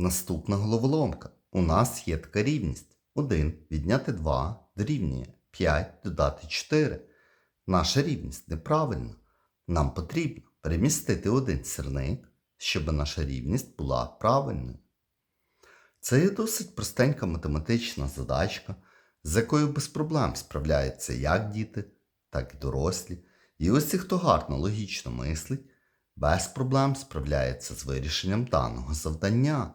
Наступна головоломка. У нас є така рівність. 1 відняти 2 дорівнює 5 додати 4. Наша рівність неправильна. Нам потрібно перемістити один сірник, щоб наша рівність була правильною. Це є досить простенька математична задачка, з якою без проблем справляються як діти, так і дорослі. І ось ті, хто гарно логічно мислить, без проблем справляється з вирішенням даного завдання.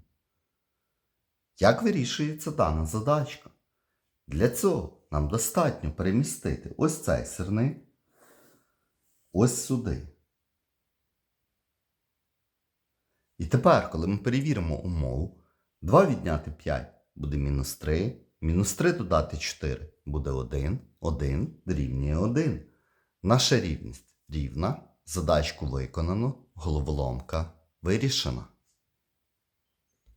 Як вирішується дана задачка? Для цього нам достатньо перемістити ось цей сирник ось сюди. І тепер, коли ми перевіримо умову, 2 відняти 5 буде мінус 3, мінус 3 додати 4 буде 1, 1 дорівнює 1. Наша рівність рівна, задачку виконано, головоломка вирішена.